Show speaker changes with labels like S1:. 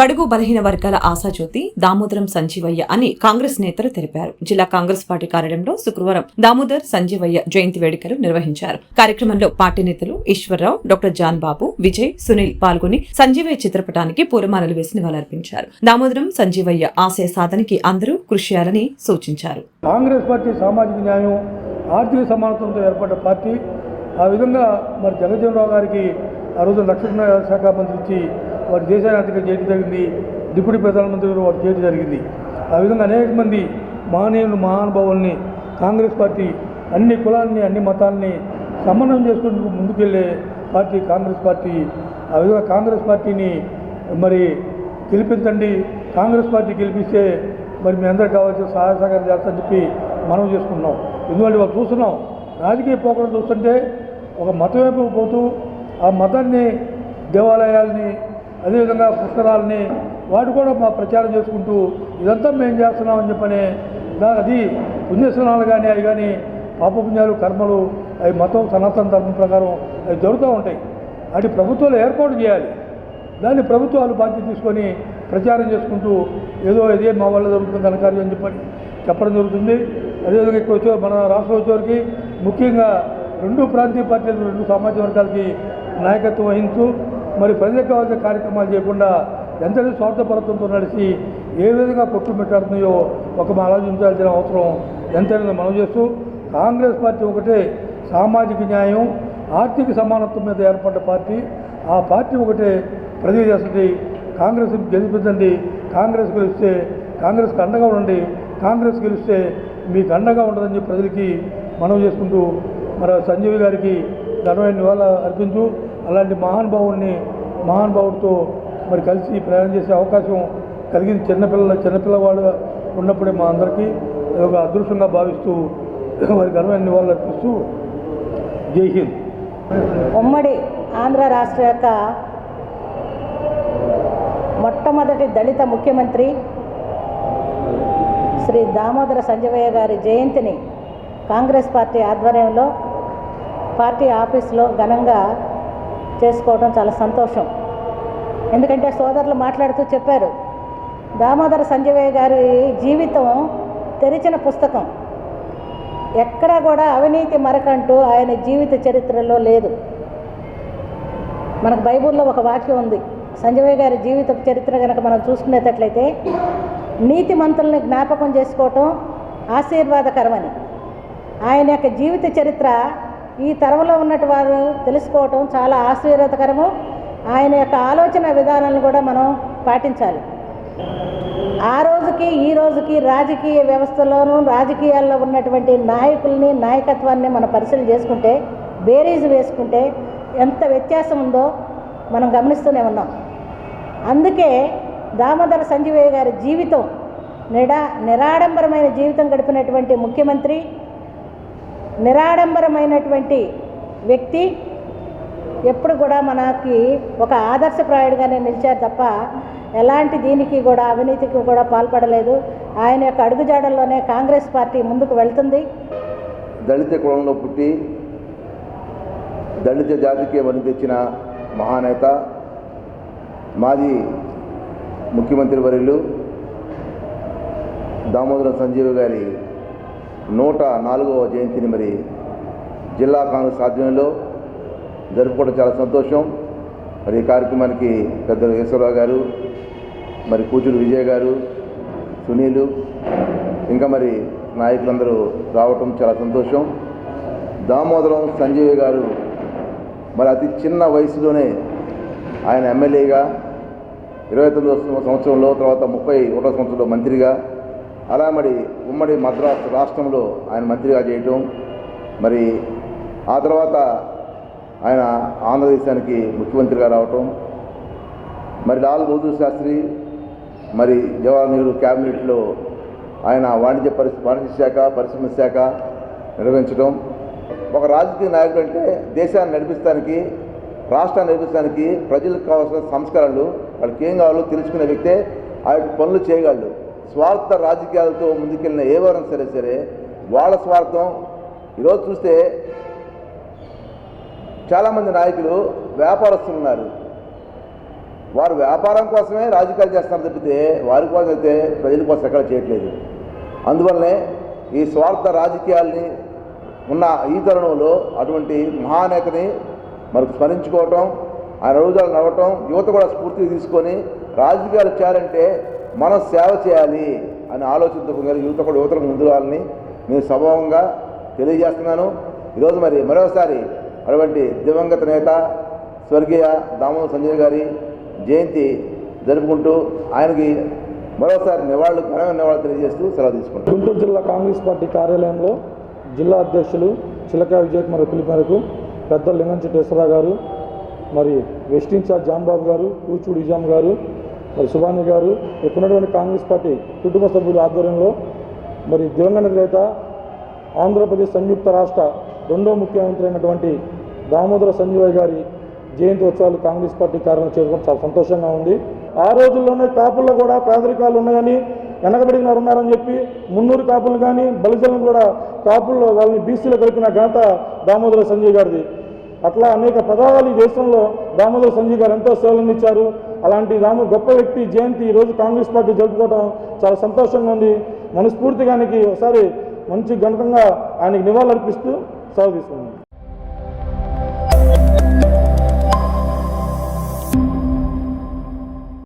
S1: బడుగు బలహీన వర్గాల ఆశాజ్యోతి దామోదరం సంజీవయ్య అని కాంగ్రెస్ నేతలు తెలిపారు. జిల్లా కాంగ్రెస్ పార్టీ కార్యాలయంలో శుక్రవారం దామోదర్ సంజీవయ్య జయంతి వేడుకలు నిర్వహించారు. కార్యక్రమంలో పార్టీ నేతలు ఈశ్వరరావు డాక్టర్ జాన్ బాబు విజయ్ సునీల్ పాల్గొని సంజీవయ్య చిత్రపటానికి పూలమాలలు వేసి నివాళులర్పించారు. దామోదరం సంజీవయ్య ఆశయ సాధనకి అందరూ కృషి చేయాలని సూచించారు.
S2: కాంగ్రెస్ పార్టీ సామాజిక న్యాయం ఆర్థిక సమానత్వంతో ఏర్పడ్డ పార్టీ ఆ విధంగా మరి జగజ్జీవనరావు గారికి ఆ రోజు రక్షణ శాఖ మంత్రి ఇచ్చి వారి దేశాన్ని ఆర్థిక చేయడం జరిగింది. డిప్యూటీ ప్రధానమంత్రి గారు వారు చేయడం జరిగింది. ఆ విధంగా అనేక మంది మహనీయులు మహానుభావుల్ని కాంగ్రెస్ పార్టీ అన్ని కులాన్ని అన్ని మతాలని సమన్వయం చేసుకుంటూ ముందుకెళ్ళే పార్టీ కాంగ్రెస్ పార్టీ. ఆ విధంగా కాంగ్రెస్ పార్టీని మరి గెలిపించండి. కాంగ్రెస్ పార్టీ గెలిపిస్తే మరి మీ అందరికి కావాల్సిన సహాయ సహకారం చేస్తామని చెప్పి మనం చేసుకున్నాం ఎందుకంటే వాళ్ళు చూస్తున్నాం రాజకీయ పోకడం చూస్తుంటే ఒక మతం వైపు పోతూ ఆ మతాన్ని దేవాలయాల్ని అదేవిధంగా పుస్తకాలని వాటి కూడా మా ప్రచారం చేసుకుంటూ ఇదంతా మేము చేస్తున్నామని చెప్పని దా- అది పుణ్యస్నానాలు కానీ అవి కానీ పాపపుణ్యాలు కర్మలు అవి మతం సనాతన ధర్మం ప్రకారం అవి జరుగుతూ ఉంటాయి. అటు ప్రభుత్వాలు ఏర్పాటు చేయాలి. దాన్ని ప్రభుత్వాలు బాధ్యత తీసుకొని ప్రచారం చేసుకుంటూ ఏదో ఇదే మా వల్ల జరుగుతుంది ఘనకార్యం అని చెప్పని చెప్పడం జరుగుతుంది. అదేవిధంగా ఇక్కడ వచ్చే మన రాష్ట్రం వచ్చేవారికి ముఖ్యంగా రెండు ప్రాంతీయ పార్టీలు రెండు సామాజిక వర్గాలకి నాయకత్వం వహించు మరి ప్రజలకు కావాల్సిన కార్యక్రమాలు చేయకుండా ఎంతటి స్వార్థపరత్వంతో నడిచి ఏ విధంగా కొట్టుమిట్టాడుతున్నాయో ఒక ఆలోచించాల్సిన అవసరం ఎంతైనా మనం చేస్తూ కాంగ్రెస్ పార్టీ ఒకటే సామాజిక న్యాయం ఆర్థిక సమానత్వం మీద ఏర్పడ్డ పార్టీ. ఆ పార్టీ ఒకటే ప్రజలు చేస్తుంది కాంగ్రెస్ గెలిపించండి కాంగ్రెస్ గెలిస్తే కాంగ్రెస్కి అండగా ఉండండి కాంగ్రెస్ గెలిస్తే మీకు అండగా ఉండదని ప్రజలకి మనం చేసుకుంటూ మరి సంజీవి గారికి ఘనమైన నివాళ అర్పించు. అలాంటి మహానుభావుడిని మహానుభావుడితో మరి కలిసి ప్రయాణం చేసే అవకాశం కలిగింది. చిన్నపిల్లల చిన్నపిల్లవాడు ఉన్నప్పుడే మా అందరికీ ఒక అదృష్టంగా భావిస్తూ వారి ఘనమైన నివాళులు అర్పిస్తూ జై హింద్.
S3: ఉమ్మడి ఆంధ్ర రాష్ట్ర యొక్క మొట్టమొదటి దళిత ముఖ్యమంత్రి శ్రీ దామోదర సంజయయ్య గారి జయంతిని కాంగ్రెస్ పార్టీ ఆధ్వర్యంలో పార్టీ ఆఫీస్లో ఘనంగా చేసుకోవడం చాలా సంతోషం. ఎందుకంటే సోదరులు మాట్లాడుతూ చెప్పారు దామోదర సంజయ్ గారి జీవితం తెరిచిన పుస్తకం. ఎక్కడా కూడా అవినీతి మరకంటూ ఆయన జీవిత చరిత్రలో లేదు. మనకు బైబిల్లో ఒక వాక్యం ఉంది సంజయ్ గారి జీవిత చరిత్ర కనుక మనం చూసుకునేటట్లయితే నీతిమంతుల్ని జ్ఞాపకం చేసుకోవటం ఆశీర్వాదకరమని. ఆయన యొక్క జీవిత చరిత్ర ఈ తరంలో ఉన్నటి వారు తెలుసుకోవటం చాలా ఆశ్చర్యకరము ఆయన యొక్క ఆలోచన విధానాలను కూడా మనం పాటించాలి. ఆ రోజుకి ఈ రోజుకి రాజకీయ వ్యవస్థలోనూ రాజకీయాల్లో ఉన్నటువంటి నాయకుల్ని నాయకత్వాన్ని మనం పరిశీలన చేసుకుంటే బేరీజ్ వేసుకుంటే ఎంత వ్యత్యాసం ఉందో మనం గమనిస్తూనే ఉన్నాం. అందుకే దామోదర సంజీవయ్య గారి జీవితం నిడా నిరాడంబరమైన జీవితం గడిపినటువంటి ముఖ్యమంత్రి నిరాడంబరమైనటువంటి వ్యక్తి ఎప్పుడు కూడా మనకి ఒక ఆదర్శప్రాయుడిగానే నిలిచారు తప్ప ఎలాంటి దీనికి కూడా అవినీతికి కూడా పాల్పడలేదు. ఆయన యొక్క అడుగుజాడల్లోనే కాంగ్రెస్ పార్టీ ముందుకు వెళ్తుంది.
S4: దళిత కులంలో పుట్టి దళిత జాతికి వరి తెచ్చిన మహానేత మాజీ ముఖ్యమంత్రి వర్యులు దామోదరం సంజీవ్ గారి నూట నాలుగవ జయంతిని మరి జిల్లా కాంగ్రెస్ ఆధ్వర్యంలో జరుపుకోవడం చాలా సంతోషం. మరి ఈ కార్యక్రమానికి పెద్దలు ఈశ్వరరావు గారు మరి కూచురు విజయ్ గారు సునీలు ఇంకా మరి నాయకులందరూ రావటం చాలా సంతోషం. దామోదరం సంజీవ్ గారు మరి అతి చిన్న వయసులోనే ఆయన ఎమ్మెల్యేగా ఇరవై తొమ్మిదో సంవత్సరంలో తర్వాత ముప్పై ఒకటో సంవత్సరంలో మంత్రిగా అలా మరి ఉమ్మడి మద్రాసు రాష్ట్రంలో ఆయన మంత్రిగా చేయటం మరి ఆ తర్వాత ఆయన ఆంధ్రదేశానికి ముఖ్యమంత్రిగా రావటం మరి లాల్ బహదూర్ శాస్త్రి మరి జవహర్ నెహ్రూ క్యాబినెట్లో ఆయన వాణిజ్య పరి వాణిజ్య శాఖ పరిశ్రమ శాఖ నిర్వహించడం ఒక రాజకీయ నాయకుడు అంటే దేశాన్ని నడిపిస్తానికి రాష్ట్రాన్ని నడిపిస్తానికి ప్రజలకు కావాల్సిన సంస్కరణలు వాళ్ళకి ఏం కావాలో తెలుసుకునే వ్యక్తే ఆ యొక్క పనులు చేయగలడు. స్వార్థ రాజకీయాలతో ముందుకెళ్ళిన ఏవరం సరే సరే వాళ్ళ స్వార్థం. ఈరోజు చూస్తే చాలామంది నాయకులు వ్యాపారస్తులు ఉన్నారు. వారు వ్యాపారం కోసమే రాజకీయాలు చేస్తున్నారు తప్పితే వారి కోసం అయితే ప్రజల కోసం ఎక్కడ చేయట్లేదు. అందువల్లనే ఈ స్వార్థ రాజకీయాల్ని ఉన్న ఈ తరుణంలో అటువంటి మహానేతని మనకు స్మరించుకోవటం ఆయన రోజులు నడవటం యువత కూడా స్ఫూర్తి తీసుకొని రాజకీయాలు చేయాలంటే మనం సేవ చేయాలి అనే ఆలోచనతో కలిగి యువత కూడా యువతకు ముందు వాళ్ళని నేను స్వభావంగా తెలియజేస్తున్నాను. ఈరోజు మరి మరోసారి అటువంటి దివంగత నేత స్వర్గీయ దామోదర్ సంజయ్ గారి జయంతి జరుపుకుంటూ ఆయనకి మరోసారి నివాళులు ఘనమైన నివాళులు తెలియజేస్తూ సెలవు తీసుకుంటాం
S5: గుంటూరు జిల్లా కాంగ్రెస్ పార్టీ కార్యాలయంలో జిల్లా అధ్యక్షులు చిలక విజయ్ కుమార్ పిలుపు మేరకు పెద్దలు గారు మరి వెస్ట్ ఇన్ఛార్జ్ జాంబాబు గారు కూచూడు నిజాం గారు మరి శుభాని గారు ఇక్కడ ఉన్నటువంటి కాంగ్రెస్ పార్టీ కుటుంబ సభ్యుల ఆధ్వర్యంలో మరి దివంగత నేత ఆంధ్రప్రదేశ్ సంయుక్త రాష్ట్ర రెండో ముఖ్యమంత్రి అయినటువంటి దామోదర సంజయ్ గారి జయంతి ఉత్సవాలు కాంగ్రెస్ పార్టీ కార్యాలయం చేసుకోవడం చాలా సంతోషంగా ఉంది. ఆ రోజుల్లోనే కాపుల్లో కూడా పేదరికాలు ఉన్నాయని వెనకబడిన ఉన్నారని చెప్పి మున్నూరు కాపులు కానీ బలిజలను కూడా కాపుల్లో వాళ్ళని బీసీలో కలిపిన ఘనత దామోదర సంజయ్ గారిది. అట్లా అనేక పదాలు ఈ దేశంలో దామోదర సంజయ్ గారు ఎంతో సేవలు ఇచ్చారు అలాంటి రాము గొప్ప వ్యక్తి జయంతి ఈరోజు రోజు కాంగ్రెస్ పార్టీ జరుపుకోవడం చాలా సంతోషంగా ఉంది. మనస్ఫూర్తిగానికి ఒకసారి మంచి ఘనతంగా ఆయనకి నివాళులర్పిస్తూ సెలవు తీసుకున్నాను